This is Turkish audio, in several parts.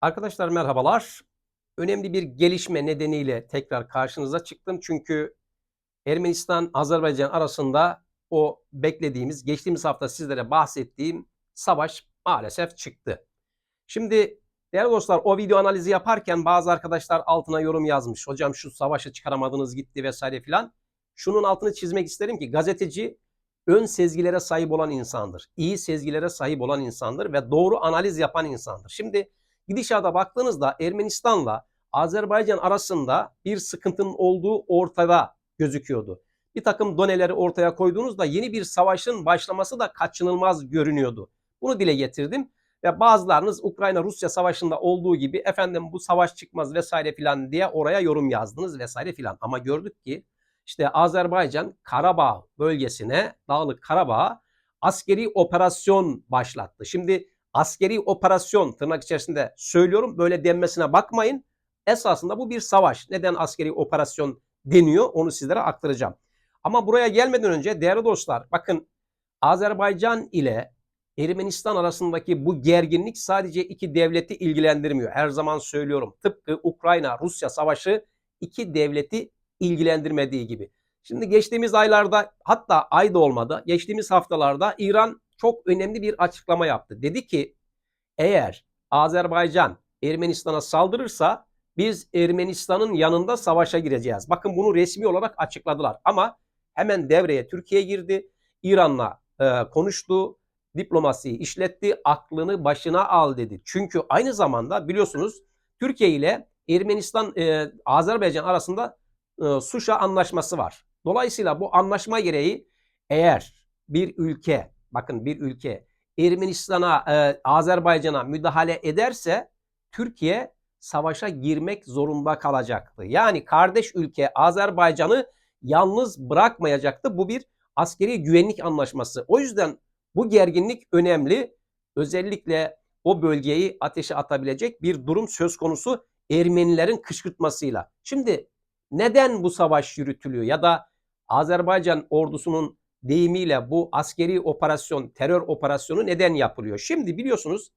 Arkadaşlar merhabalar. Önemli bir gelişme nedeniyle tekrar karşınıza çıktım. Çünkü Ermenistan-Azerbaycan arasında o beklediğimiz, geçtiğimiz hafta sizlere bahsettiğim savaş maalesef çıktı. Şimdi değerli dostlar o video analizi yaparken bazı arkadaşlar altına yorum yazmış. Hocam şu savaşı çıkaramadınız gitti vesaire filan. Şunun altını çizmek isterim ki gazeteci ön sezgilere sahip olan insandır. İyi sezgilere sahip olan insandır ve doğru analiz yapan insandır. Şimdi gidişata baktığınızda Ermenistan'la Azerbaycan arasında bir sıkıntının olduğu ortada gözüküyordu. Bir takım doneleri ortaya koyduğunuzda yeni bir savaşın başlaması da kaçınılmaz görünüyordu. Bunu dile getirdim ve bazılarınız Ukrayna-Rusya savaşında olduğu gibi efendim bu savaş çıkmaz vesaire filan diye oraya yorum yazdınız vesaire filan. Ama gördük ki işte Azerbaycan Karabağ bölgesine, Dağlık Karabağ askeri operasyon başlattı. Şimdi askeri operasyon tırnak içerisinde söylüyorum böyle denmesine bakmayın. Esasında bu bir savaş. Neden askeri operasyon deniyor onu sizlere aktaracağım. Ama buraya gelmeden önce değerli dostlar bakın Azerbaycan ile Ermenistan arasındaki bu gerginlik sadece iki devleti ilgilendirmiyor. Her zaman söylüyorum. Tıpkı Ukrayna-Rusya savaşı iki devleti ilgilendirmediği gibi. Şimdi geçtiğimiz aylarda hatta ay da olmadı. Geçtiğimiz haftalarda İran çok önemli bir açıklama yaptı. Dedi ki eğer Azerbaycan Ermenistan'a saldırırsa biz Ermenistan'ın yanında savaşa gireceğiz. Bakın bunu resmi olarak açıkladılar ama hemen devreye Türkiye girdi. İran'la e, konuştu, diplomasiyi işletti, aklını başına al dedi. Çünkü aynı zamanda biliyorsunuz Türkiye ile Ermenistan, e, Azerbaycan arasında e, Suşa anlaşması var. Dolayısıyla bu anlaşma gereği eğer bir ülke, bakın bir ülke Ermenistan'a, e, Azerbaycan'a müdahale ederse Türkiye savaşa girmek zorunda kalacaktı. Yani kardeş ülke Azerbaycan'ı yalnız bırakmayacaktı. Bu bir askeri güvenlik anlaşması. O yüzden bu gerginlik önemli. Özellikle o bölgeyi ateşe atabilecek bir durum söz konusu Ermenilerin kışkırtmasıyla. Şimdi neden bu savaş yürütülüyor ya da Azerbaycan ordusunun deyimiyle bu askeri operasyon, terör operasyonu neden yapılıyor? Şimdi biliyorsunuz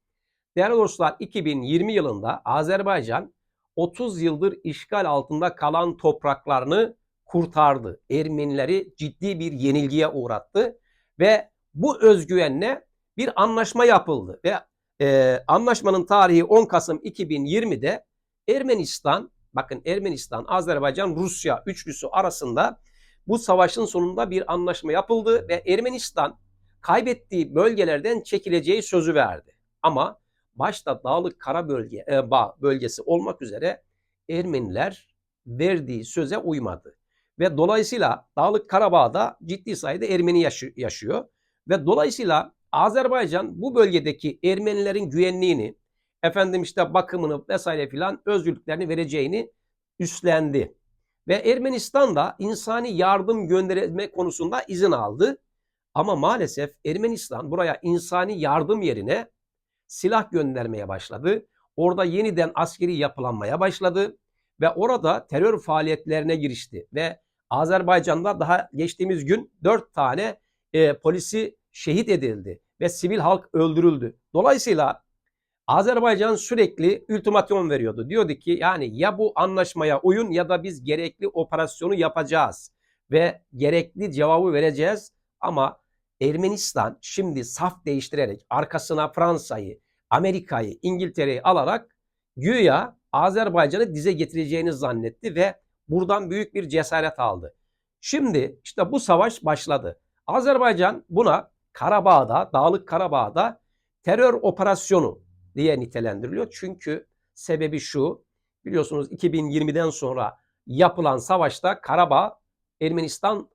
değerli dostlar 2020 yılında Azerbaycan 30 yıldır işgal altında kalan topraklarını kurtardı. Ermenileri ciddi bir yenilgiye uğrattı ve bu özgüvenle bir anlaşma yapıldı ve e, anlaşmanın tarihi 10 Kasım 2020'de Ermenistan, bakın Ermenistan, Azerbaycan, Rusya üçlüsü arasında bu savaşın sonunda bir anlaşma yapıldı ve Ermenistan kaybettiği bölgelerden çekileceği sözü verdi. Ama başta Dağlık Kara bölge, e, bölgesi olmak üzere Ermeniler verdiği söze uymadı. Ve dolayısıyla Dağlık Karabağ'da ciddi sayıda Ermeni yaşıyor. Ve dolayısıyla Azerbaycan bu bölgedeki Ermenilerin güvenliğini, efendim işte bakımını vesaire filan özgürlüklerini vereceğini üstlendi. Ve Ermenistan da insani yardım gönderme konusunda izin aldı. Ama maalesef Ermenistan buraya insani yardım yerine silah göndermeye başladı. Orada yeniden askeri yapılanmaya başladı ve orada terör faaliyetlerine girişti ve Azerbaycan'da daha geçtiğimiz gün 4 tane e, polisi şehit edildi ve sivil halk öldürüldü. Dolayısıyla Azerbaycan sürekli ultimatum veriyordu. Diyordu ki yani ya bu anlaşmaya uyun ya da biz gerekli operasyonu yapacağız ve gerekli cevabı vereceğiz. Ama Ermenistan şimdi saf değiştirerek arkasına Fransa'yı, Amerika'yı, İngiltere'yi alarak güya Azerbaycan'ı dize getireceğini zannetti ve buradan büyük bir cesaret aldı. Şimdi işte bu savaş başladı. Azerbaycan buna Karabağ'da, Dağlık Karabağ'da terör operasyonu diye nitelendiriliyor. Çünkü sebebi şu, biliyorsunuz 2020'den sonra yapılan savaşta Karabağ, Ermenistan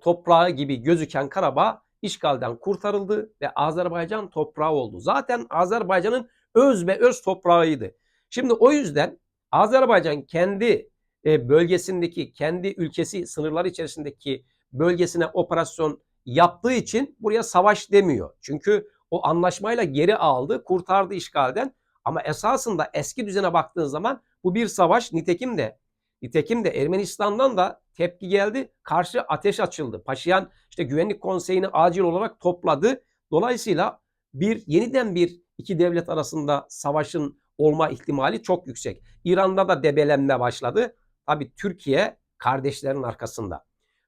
toprağı gibi gözüken Karabağ işgalden kurtarıldı ve Azerbaycan toprağı oldu. Zaten Azerbaycan'ın öz ve öz toprağıydı. Şimdi o yüzden Azerbaycan kendi e, bölgesindeki, kendi ülkesi sınırları içerisindeki bölgesine operasyon yaptığı için buraya savaş demiyor. Çünkü o anlaşmayla geri aldı, kurtardı işgalden. Ama esasında eski düzene baktığın zaman bu bir savaş nitekim de nitekim de Ermenistan'dan da tepki geldi. Karşı ateş açıldı. Paşayan işte Güvenlik Konseyi'ni acil olarak topladı. Dolayısıyla bir yeniden bir iki devlet arasında savaşın olma ihtimali çok yüksek. İran'da da debelenme başladı. Tabii Türkiye kardeşlerin arkasında.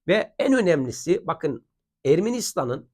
Ve en önemlisi bakın Ermenistan'ın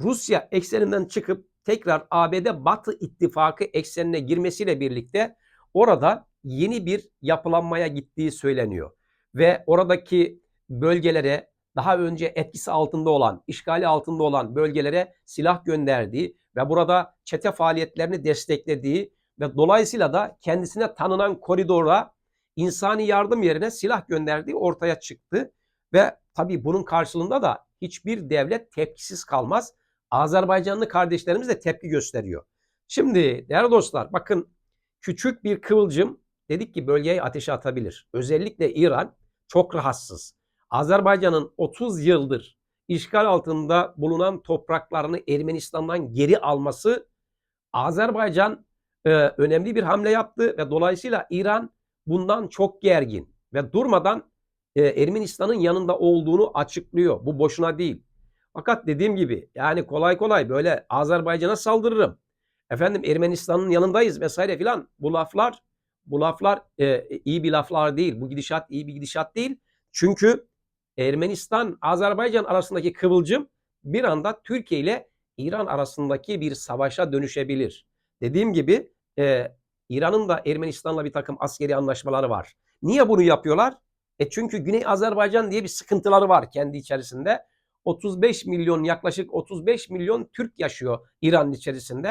Rusya ekseninden çıkıp tekrar ABD Batı ittifakı eksenine girmesiyle birlikte orada yeni bir yapılanmaya gittiği söyleniyor. Ve oradaki bölgelere daha önce etkisi altında olan, işgali altında olan bölgelere silah gönderdiği ve burada çete faaliyetlerini desteklediği ve dolayısıyla da kendisine tanınan koridora insani yardım yerine silah gönderdiği ortaya çıktı. Ve tabii bunun karşılığında da hiçbir devlet tepkisiz kalmaz. Azerbaycanlı kardeşlerimiz de tepki gösteriyor. Şimdi değerli dostlar bakın küçük bir kıvılcım dedik ki bölgeye ateşe atabilir. Özellikle İran çok rahatsız. Azerbaycan'ın 30 yıldır işgal altında bulunan topraklarını Ermenistan'dan geri alması Azerbaycan e, önemli bir hamle yaptı ve dolayısıyla İran bundan çok gergin ve durmadan e, Ermenistan'ın yanında olduğunu açıklıyor. Bu boşuna değil. Fakat dediğim gibi yani kolay kolay böyle Azerbaycan'a saldırırım. Efendim Ermenistan'ın yanındayız vesaire filan bu laflar bu laflar e, iyi bir laflar değil. Bu gidişat iyi bir gidişat değil. Çünkü Ermenistan Azerbaycan arasındaki kıvılcım bir anda Türkiye ile İran arasındaki bir savaşa dönüşebilir. Dediğim gibi e, İran'ın da Ermenistan'la bir takım askeri anlaşmaları var. Niye bunu yapıyorlar? E çünkü Güney Azerbaycan diye bir sıkıntıları var kendi içerisinde. 35 milyon yaklaşık 35 milyon Türk yaşıyor İran içerisinde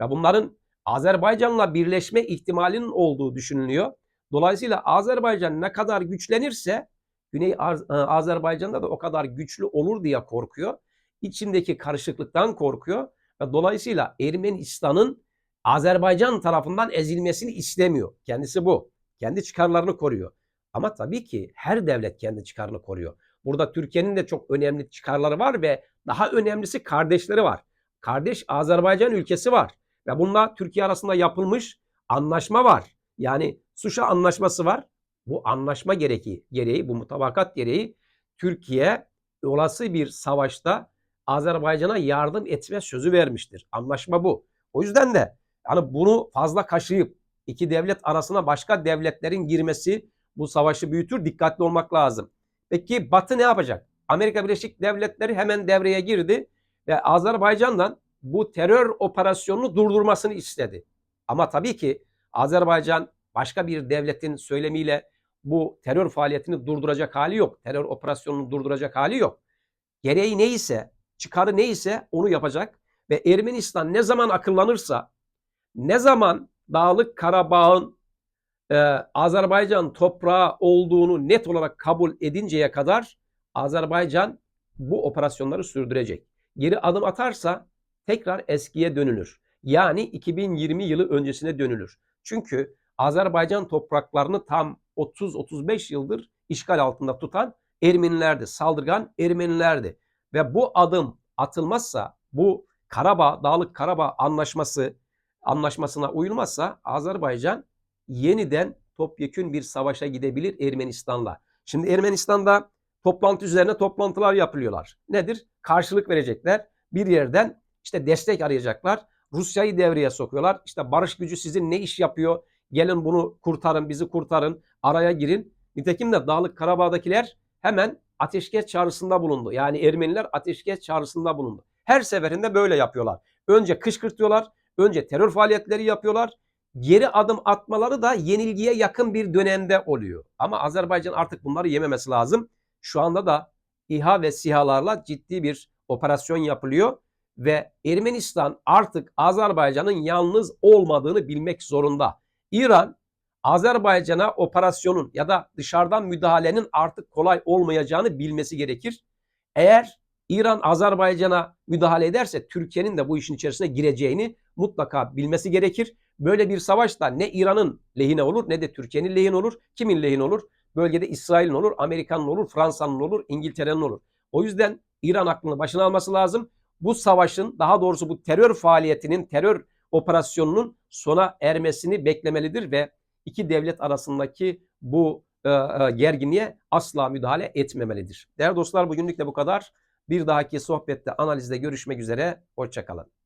ve bunların Azerbaycan'la birleşme ihtimalinin olduğu düşünülüyor. Dolayısıyla Azerbaycan ne kadar güçlenirse Güney Az Azerbaycan'da da o kadar güçlü olur diye korkuyor. İçindeki karışıklıktan korkuyor ve dolayısıyla Ermenistan'ın Azerbaycan tarafından ezilmesini istemiyor. Kendisi bu. Kendi çıkarlarını koruyor. Ama tabii ki her devlet kendi çıkarını koruyor. Burada Türkiye'nin de çok önemli çıkarları var ve daha önemlisi kardeşleri var. Kardeş Azerbaycan ülkesi var. Ve bununla Türkiye arasında yapılmış anlaşma var. Yani Suşa anlaşması var. Bu anlaşma gereği, gereği bu mutabakat gereği Türkiye olası bir savaşta Azerbaycan'a yardım etme sözü vermiştir. Anlaşma bu. O yüzden de yani bunu fazla kaşıyıp iki devlet arasına başka devletlerin girmesi bu savaşı büyütür. Dikkatli olmak lazım. Peki Batı ne yapacak? Amerika Birleşik Devletleri hemen devreye girdi ve Azerbaycan'dan bu terör operasyonunu durdurmasını istedi. Ama tabii ki Azerbaycan başka bir devletin söylemiyle bu terör faaliyetini durduracak hali yok. Terör operasyonunu durduracak hali yok. Gereği neyse, çıkarı neyse onu yapacak ve Ermenistan ne zaman akıllanırsa, ne zaman Dağlık Karabağ'ın e, Azerbaycan toprağı olduğunu net olarak kabul edinceye kadar Azerbaycan bu operasyonları sürdürecek. Geri adım atarsa tekrar eskiye dönülür. Yani 2020 yılı öncesine dönülür. Çünkü Azerbaycan topraklarını tam 30-35 yıldır işgal altında tutan Ermenilerdi, saldırgan Ermenilerdi. Ve bu adım atılmazsa, bu Karabağ, Dağlık Karabağ anlaşması anlaşmasına uyulmazsa Azerbaycan yeniden topyekün bir savaşa gidebilir Ermenistan'la. Şimdi Ermenistan'da toplantı üzerine toplantılar yapılıyorlar. Nedir? Karşılık verecekler. Bir yerden işte destek arayacaklar. Rusya'yı devreye sokuyorlar. İşte barış gücü sizin ne iş yapıyor? Gelin bunu kurtarın, bizi kurtarın, araya girin. Nitekim de Dağlık Karabağ'dakiler hemen ateşkes çağrısında bulundu. Yani Ermeniler ateşkes çağrısında bulundu. Her seferinde böyle yapıyorlar. Önce kışkırtıyorlar, önce terör faaliyetleri yapıyorlar. Geri adım atmaları da yenilgiye yakın bir dönemde oluyor. Ama Azerbaycan artık bunları yememesi lazım. Şu anda da İHA ve SİHA'larla ciddi bir operasyon yapılıyor ve Ermenistan artık Azerbaycan'ın yalnız olmadığını bilmek zorunda. İran Azerbaycan'a operasyonun ya da dışarıdan müdahalenin artık kolay olmayacağını bilmesi gerekir. Eğer İran Azerbaycan'a müdahale ederse Türkiye'nin de bu işin içerisine gireceğini mutlaka bilmesi gerekir. Böyle bir savaşta ne İran'ın lehine olur ne de Türkiye'nin lehine olur. Kimin lehine olur? Bölgede İsrail'in olur, Amerika'nın olur, Fransa'nın olur, İngiltere'nin olur. O yüzden İran aklını başına alması lazım. Bu savaşın daha doğrusu bu terör faaliyetinin, terör operasyonunun sona ermesini beklemelidir ve iki devlet arasındaki bu e, e, gerginliğe asla müdahale etmemelidir. Değerli dostlar bugünlük de bu kadar. Bir dahaki sohbette, analizde görüşmek üzere. Hoşçakalın.